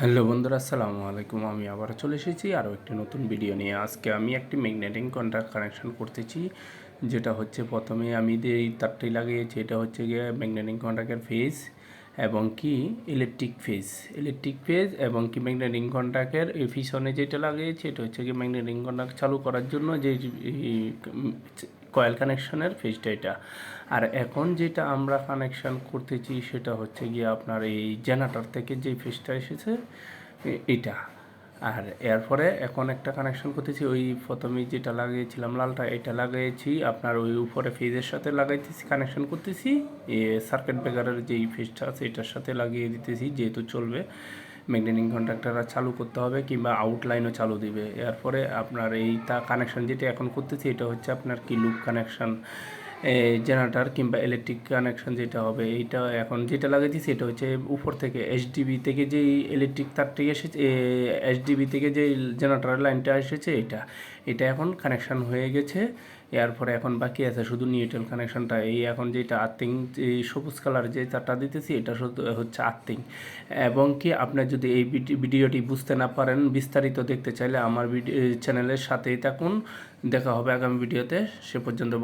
Hello বন্ধুরা, আসসালামু আলাইকুম। আমি আবার চলে এসেছি আরও একটি নতুন ভিডিও নিয়ে। আজকে আমি একটি ম্যাগনেটিং কন্ট্যাক্ট কানেকশন করতেছি, যেটা হচ্ছে প্রথমে আমি যে তারটি লাগিয়েছি, এটা হচ্ছে গিয়ে ম্যাগনেটিং কন্ট্যাক্টের ফেজ এবং কি ইলেকট্রিক ফেজ ইলেকট্রিক ফেজ এবং কি ম্যাগনেটিং কন্ট্যাক্টের এই যেটা লাগিয়েছি, এটা হচ্ছে কি ম্যাগনেটিং কন্ট্যাক্ট চালু করার জন্য যে কয়েল কানেকশনের ফেজটা এটা আর এখন যেটা আমরা কানেকশন করতেছি সেটা হচ্ছে গিয়ে আপনার এই জেনারেটর থেকে যে ফেজটা এসেছে এটা। আর এরপরে এখন একটা কানেকশন করতেছি, ওই প্রথমে যেটা লাগিয়েছিলাম লালটা, এটা লাগিয়েছি, আপনার ওই উপরে ফেজের সাথে লাগাইতেছি কানেকশন করতেছি, এ সার্কিট ব্রেকারের যেই ফেজটা আছে, এটার সাথে লাগিয়ে দিতেছি, যেহেতু চলবে। ম্যাগনেটিং কন্ট্রাক্টাররা চালু করতে হবে কিংবা আউটলাইনও চালু দিবে। এরপরে আপনার এই তা কানেকশন যেটা এখন করতেছি, এটা হচ্ছে আপনার কি লুপ কানেকশন জেনারেটার কিংবা ইলেকট্রিক কানেকশন যেটা হবে, এইটা এখন যেটা লাগাইছি সেটা হচ্ছে উপর থেকে এইচডিবি থেকে যেই ইলেকট্রিক তারটি এসেছে এইচডিবি থেকে যে জেনারেটার লাইনটা এসেছে এটা এটা এখন কানেকশন হয়ে গেছে। এরপরে এখন বাকি আছে শুধু নিউট্রাল কানেকশনটা এই এখন যেটা আর্থিং, এই সবুজ কালার যে তারটা দিতেছি এটা শুধু হচ্ছে আর্থিং। এবং কি আপনার যদি এই ভিডি- ভিডিওটি বুঝতে না পারেন, বিস্তারিত দেখতে চাইলে আমার ভিডিও চ্যানেলের সাথেই থাকুন। দেখা হবে আগামী ভিডিওতে, সে পর্যন্ত